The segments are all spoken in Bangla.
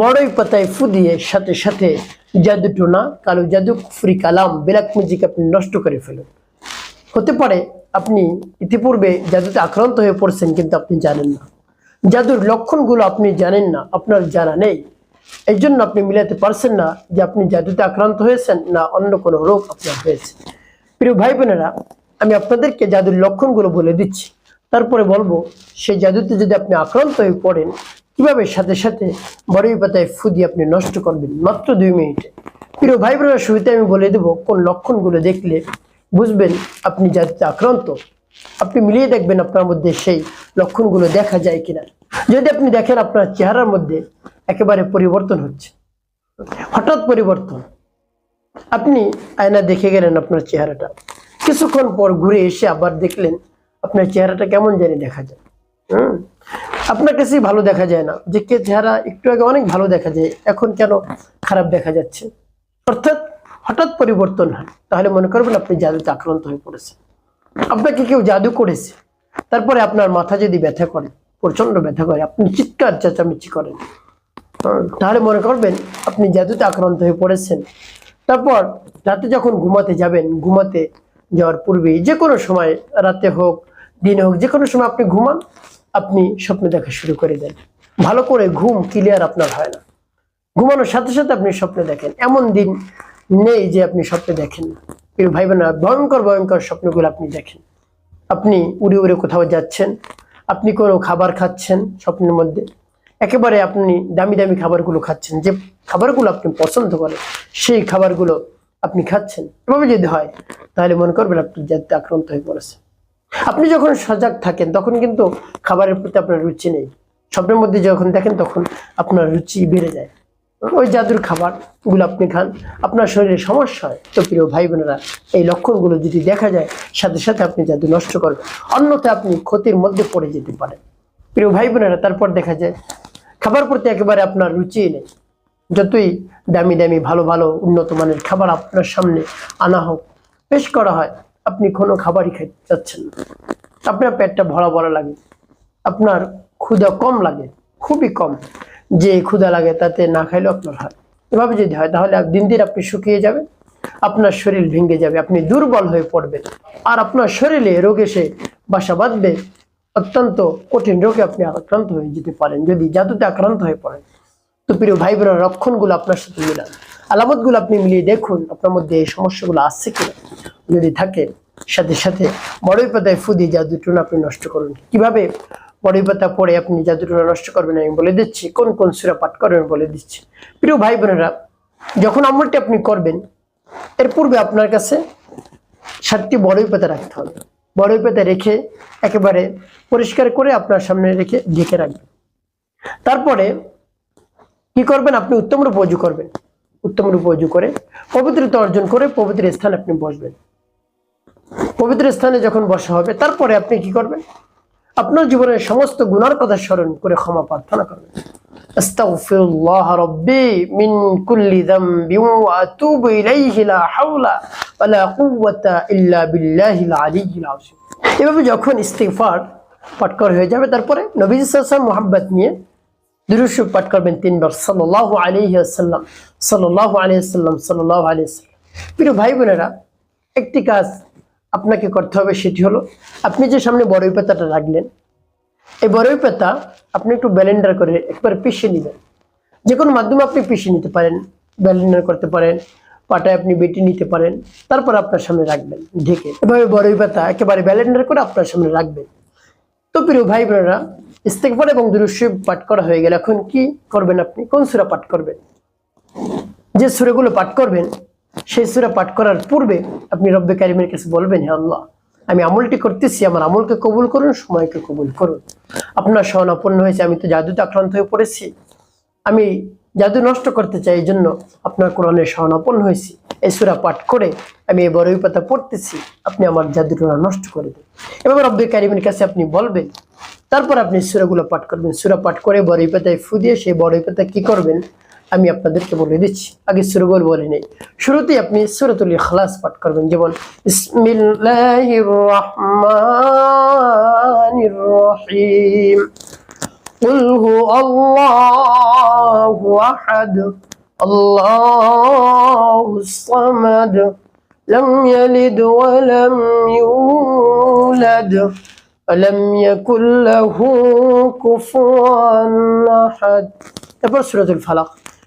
বড়ই পাতায় ফু দিয়ে সাথে সাথে জাদু টোনা কালো জাদু, কুফরি কালাম ব্ল্যাক ম্যাজিক আপনি নষ্ট করে ফেলুন। হতে পারে আপনি ইতিপূর্বে জাদুতে আক্রান্ত হয়ে পড়ছেন কিন্তু আপনি জানেন না। জাদুর লক্ষণগুলো আপনি জানেন না, আপনার জানা নেই। এই জন্য আপনি মিলাতে পারছেন না যে আপনি জাদুতে আক্রান্ত হয়েছেন না অন্য কোনো রোগ আপনার হয়েছে। প্রিয় ভাই বোনেরা আমি আপনাদেরকে জাদুর লক্ষণগুলো বলে দিচ্ছি। তারপরে বলব, সেই জাদুতে যদি আপনি আক্রান্ত হয়ে পড়েন কীভাবে সাথে সাথে বড়ই পাতায় ফু দিয়ে আপনি নষ্ট করবেন? মাত্র দুই মিনিটে। প্রিয় ভাই বোনেরা শুরুতে আমি বলে দেবো, কোন লক্ষণগুলো দেখলে বুঝবেন আপনি জাদুতে আক্রান্ত। আপনি মিলিয়ে দেখবেন আপনার মধ্যে সেই লক্ষণগুলো দেখা যায় কিনা। যদি আপনি দেখেন আপনার চেহারার মধ্যে একেবারে পরিবর্তন হচ্ছে, হঠাৎ পরিবর্তন, আপনি আয়না দেখে গেলেন আপনার চেহারাটা। কিছুক্ষণ পর ঘুরে এসে আবার দেখলেন আপনার চেহারাটা কেমন জানি দেখা যায়। হুম? আপনার কাছেই ভালো দেখা যায় না, যে কে চেহারা একটু আগে অনেক ভালো দেখা যায়, এখন কেন খারাপ দেখা যাচ্ছে? অর্থাৎ হঠাৎ পরিবর্তন হয়। তাহলে মনে করবেন আপনি জাদুতে আক্রান্ত হয়ে পড়েছেন। আপনাকে কেউ জাদু করেছে, তারপরে আপনার মাথা যদি ব্যথা করে প্রচণ্ড ব্যথা করে, আপনি চিৎকার, চেঁচামেচি করেন তাহলে মনে করবেন আপনি জাদুতে আক্রান্ত হয়ে পড়েছেন। তারপর রাতে যখন ঘুমাতে যাবেন, ঘুমাতে যাওয়ার পূর্বেই যে কোনো সময়, রাতে হোক, দিনে হোক, যে কোনো সময় আপনি ঘুমান আপনি স্বপ্ন দেখা শুরু করে দেন। ভালো করে ঘুম ক্লিয়ার আপনার হয় না। ঘুমানোর সাথে সাথে আপনি স্বপ্ন দেখেন। এমন দিন নেই যে আপনি স্বপ্নে দেখেন না। প্রিয় ভাই বোনেরা ভয়ঙ্কর ভয়ঙ্কর স্বপ্নগুলো আপনি দেখেন। আপনি উড়ে উড়ে কোথাও যাচ্ছেন, আপনি কোনো খাবার খাচ্ছেন স্বপ্নের মধ্যে, একেবারে আপনি দামি দামি খাবারগুলো খাচ্ছেন, যে খাবারগুলো আপনি পছন্দ করেন, সেই খাবারগুলো আপনি খাচ্ছেন। এভাবে যদি হয়, তাহলে মনে করবেন আপনি যাতে আক্রান্ত হয়ে পড়েছে আপনি যখন সজাগ থাকেন, তখন কিন্তু খাবারের প্রতি আপনার রুচি নেই। স্বপ্নের মধ্যে যখন দেখেন, তখন আপনার রুচি বেড়ে যায়। ওই জাদুর খাবারগুলো আপনি খান, আপনার শরীরে সমস্যা হয়। তো প্রিয় ভাই বোনেরা এই লক্ষণগুলো যদি দেখা যায়, সাথে সাথে আপনি জাদু নষ্ট করবেন। অন্যথা আপনি ক্ষতির মধ্যে পড়ে যেতে পারেন। প্রিয় ভাই বোনেরা তারপর দেখা যায়, খাবার প্রতি একেবারে আপনার রুচি নেই। যতই দামি দামি, ভালো ভালো, উন্নত মানের খাবার আপনার সামনে আনা হোক, পেশ করা হয় আপনি কোনো খাবারই খাইতে চাচ্ছেন না। আপনার পেটটা ভরা ভরা লাগে, আপনার ক্ষুধা কম লাগে, খুবই কম। যে ক্ষুধা লাগে তাতে না খাইলেও আপনার হয়। এভাবে যদি হয়, তাহলে দিন দিন আপনি শুকিয়ে যাবেন, আপনার শরীর ভেঙে যাবে, আপনি দুর্বল হয়ে পড়বেন। আর আপনার শরীরে রোগ এসে বাসা বাঁধবে, অত্যন্ত কঠিন রোগে আপনি আক্রান্ত হয়ে যেতে পারেন। যদি জাদুতে আক্রান্ত হয়ে পড়েন, তো প্রিয় ভাই বোনের লক্ষণগুলো আপনার সাথে মিলান। আলামতগুলো আপনি মিলিয়ে দেখুন, আপনার মধ্যে এই সমস্যাগুলো আসছে কিনা। যদি থাকে, সাথে সাথে বড়ই পাতায় ফু দিয়ে জাদুটুনা আপনি নষ্ট করুন। কীভাবে বড়ই পাতা পড়ে আপনি জাদুটুনা নষ্ট করবেন আমি বলে দিচ্ছি, কোন কোন সুরা পাঠ করবেন বলে দিচ্ছি। প্রিয় ভাই বোনেরা, যখন আমলটি আপনি করবেন, এর পূর্বে আপনার কাছে সাতটি বড়ই পাতা রাখতে হবে। বড়ই পাতা রেখে একেবারে পরিষ্কার করে আপনার সামনে রেখে ঢেকে রাখবেন। তারপরে কি করবেন? আপনি উত্তম রূপ করবেন। উত্তম রূপ করে পবিত্রতা অর্জন করে পবিত্র স্থানে আপনি বসবেন। পবিত্র স্থানে যখন বসা হবে, তারপরে আপনি কি করবেন? আপনার জীবনের সমস্ত গুনার কথা স্মরণ করে ক্ষমা প্রার্থনা করবেন। আস্তাগফিরুল্লাহ রাব্বি মিন কুল্লি যামবি ওয়া আতুবু এভাবে যখন ইস্তিগফার পাঠ হয়ে যাবে, তারপরে নবী সাল্লাল্লাহু আলাইহি নিয়ে দুরুশু পাঠ করবেন তিনবার। সাল্লাল্লাহু আলাইহি ওয়াসাল্লাম, সাল্লাল্লাহু আলাইহি ওয়াসাল্লাম, সাল্লাল্লাহু প্রিয় ভাই বোনেরা একটি কাজ আপনাকে করতে হবে সেটি হলো, আপনি যে সামনে বড়ই পাতাটা রাখলেন, এই বড়ই পাতা আপনি একটু ব্যালেন্ডার করে একবার পিষে নেবেন। যে কোনো মাধ্যমে আপনি পিষে নিতে পারেন ব্যালেন্ডার করতে পারেন, পাটায় আপনি বেটে নিতে পারেন, তারপর আপনার সামনে রাখবেন, ঢেকে। এভাবে বড়ই পাতা একেবারে ব্যালেন্ডার করে আপনার সামনে রাখবেন। তো প্রিয় ভাই বোনেরা ইস্তেকবার এবং দুরুশিব পাঠ করা হয়ে গেলে। এখন কি করবেন আপনি? কোন সুরা পাঠ করবেন? যে সুরাগুলো পাঠ করবেন সেই সুরা পাঠ করার পূর্বে আপনি রব্বে কারিমের কাছে বলবেন, হে আল্লাহ, আমি আমলটি করতেছি, আমার আমলকে কবুল করুন, সময়কে কবুল করুন। আপনার স্বর্ণাপন্ন হয়েছে, আমি তো জাদুতে আক্রান্ত হয়ে পড়েছি। আমি জাদু নষ্ট করতে চাই এই জন্য আপনার কোরআনের স্বর্ণাপন্ন হয়েছি। এই সুরা পাঠ করে আমি এই বড়ই পাতা পড়তেছি, আপনি আমার জাদুটা নষ্ট করে দেন। এবার রব্বে কারিমের কাছে আপনি বলবেন, তারপর আপনি সুরাগুলো পাঠ করবেন। সুরা পাঠ করে বড়ই পাতায় ফু দিয়ে সেই বড়ই পাতা কি করবেন? আমি আপনাদেরকে বলে দিচ্ছি আগে সুরগুল বলে নেই শুরুতেই আপনি সুরতুল ইখলাস পাঠ করবেন যেমন ইসমিল্লাহির রহমানির রহিম قل هو الله أحد الله الصمد لم يلد ولم يولد ولم يكن له كفوا أحد এরপর সূরাতুল ফালাক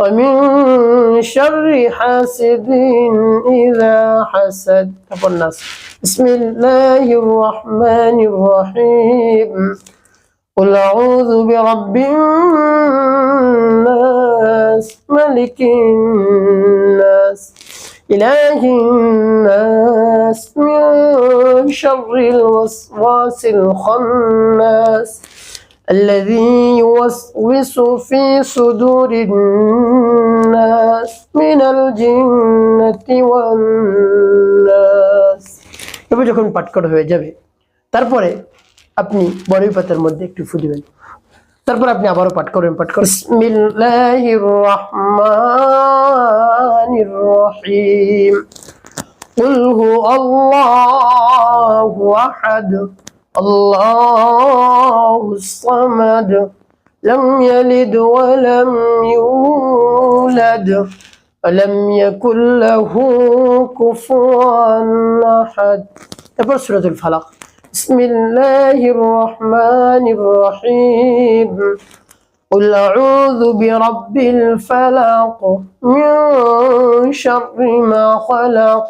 ومن شر حاسد إذا حسد. الناس. بسم الله الرحمن الرحيم. قل أعوذ برب الناس ملك الناس إله الناس من شر الوسواس الخناس. الذي يوسوس في صدور الناس من الجنة والناس এবার যখন পাঠ করা হয়ে যাবে তারপরে আপনি বড়ই পাতার মধ্যে একটু ফু দিবেন তারপর আপনি আবারও পাঠ করবেন পাঠ করবেন বিসমিল্লাহির রহমানির রহিম قل هو الله أحد الله الصمد لم يلد ولم يولد ولم يكن له كفوا أحد এরপর সূরাতুল ফালাক بسم الله الرحمن الرحيم قل أعوذ برب الفلق من شر ما خلق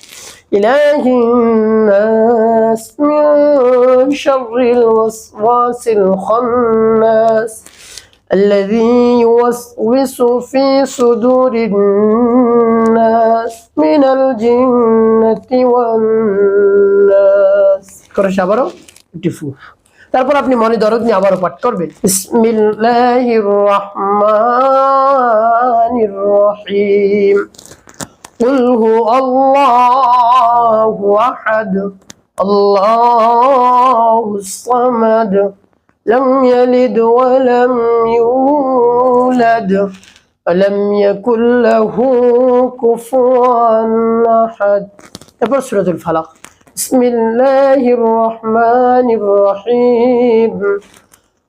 إله الناس من شر الوسواس الخناس الذي يوسوس في صدور الناس من الجنة والناس করে আবারও একটি ফু তারপর আপনি মনে দরদ নিয়ে আবারও পাঠ করবেন বিসমিল্লাহির রহমানির রহিম قل هو الله أحد الله الصمد لم يلد ولم يولد ولم يكن له كفوا أحد এরপর সূরাতুল ফালাক بسم الله الرحمن الرحيم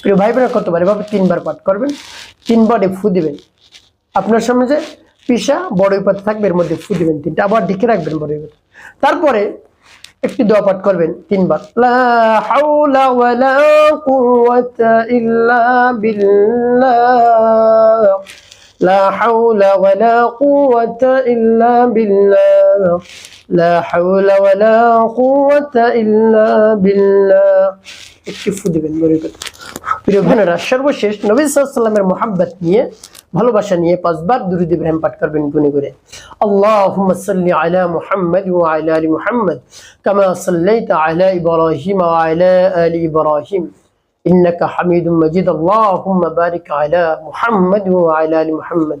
প্রিয় ভাই বোনেরা কতবার? এভাবে তিনবার পাঠ করবেন, তিনবারে ফু দিবেন। আপনার সামনে যে পিসা বড়ই পাতা থাকবে, এর মধ্যে ফু দিবেন তিনটা। আবার ঢেকে রাখবেন বড়ই পাতা। তারপরে একটি দোয়া পাঠ করবেন তিনবার। লা হাওলা ওয়ালা কুওয়াতা ইল্লা বিল্লাহ। লা হাওলা ওয়ালা কুওয়াতা ইল্লা বিল্লাহ। লা হাওলা ওয়ালা কুওয়াতা ইল্লা বিল্লাহ। একটি ফু দেবেন, গরিবের। প্রিয় বোনেরা সর্বশেষ নবী সাল্লামের মোহাব্বত নিয়ে, ভালোবাসা নিয়ে পাঁচবার দুরুদ ইব্রাহিম পাঠ করবেন গুনে করে। আল্লাহুম্মা সাল্লি আলা মুহাম্মদ ওয়া আলা আলি মুহাম্মদ, কামা সাল্লাইতা আলা ইব্রাহিম ওয়া আলা আলি ইব্রাহিম। ইন্নাকা হামিদুম মাজিদ। আল্লাহুম্মা বারিক আলা মুহাম্মদ ওয়া আলা আলি মুহাম্মদ।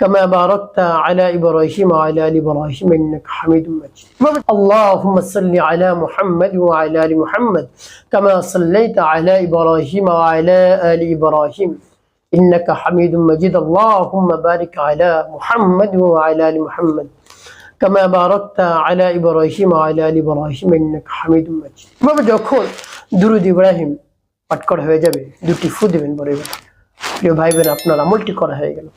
كما باركت على إبراهيم وعلى آل إبراهيم إنك حميد مجيد اللهم صل على محمد وعلى آل محمد كما صليت على إبراهيم وعلى آل إبراهيم إنك حميد مجيد اللهم بارك على محمد وعلى آل محمد كما باركت على إبراهيم وعلى آل إبراهيم إنك حميد مجيد এভাবে যখন দুরুদ ইব্রাহিম পাঠ করা হয়ে যাবে দুটি ফু দেবেন বড় বেটা প্রিয় ভাই বোন আপনার আমলটি করা হয়ে গেল।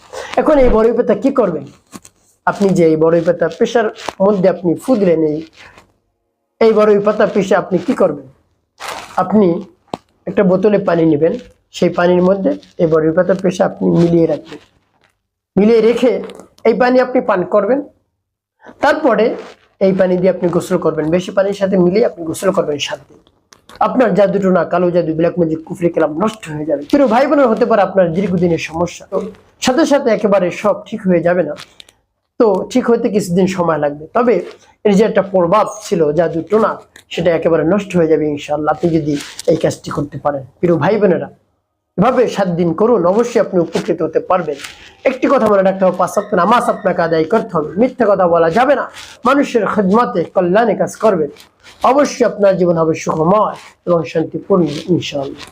এখন এই বড়ই পাতা কি করবেন আপনি যে এই বড়ই পাতা পেশার মধ্যে আপনি ফু দিলেন, এই এই বড়ই পাতা পিষে আপনি কি করবেন? আপনি একটা বোতলে পানি নেবেন, সেই পানির মধ্যে এই বড়ই পাতা পেশা আপনি মিলিয়ে রাখবেন। মিলিয়ে রেখে এই পানি আপনি পান করবেন। তারপরে এই পানি দিয়ে আপনি গোসল করবেন। বেশি পানির সাথে মিলিয়ে আপনি গোসল করবেন সাত দিন আপনার জাদুটো না কালো জাদু ব্ল্যাক ম্যাজিক কুফরি কালাম নষ্ট হয়ে যাবে। প্রিয় ভাই বোনের হতে পারে আপনার দীর্ঘদিনের সমস্যা। তো সাথে সাথে একেবারে সব ঠিক হয়ে যাবে না। তো ঠিক হতে কিছুদিন সময় লাগবে। তবে এর যে একটা প্রভাব ছিল জাদু টোনা, সেটা একেবারে নষ্ট হয়ে যাবে ইনশাল্লাহ আপনি যদি এই কাজটি করতে পারেন। প্রিয় ভাই বোনেরা এভাবে সাত দিন করুন, অবশ্যই আপনি উপকৃত হতে পারবেন। একটি কথা মনে রাখতে হবে, পাঁচ সপ্তাহ নামাজ আপনাকে আদায় করতে হবে। মিথ্যা কথা বলা যাবে না। মানুষের খেদমাতে কল্যাণে কাজ করবেন। অবশ্যই আপনার জীবন হবে সুখময় এবং শান্তিপূর্ণ, ইনশাআল্লাহ।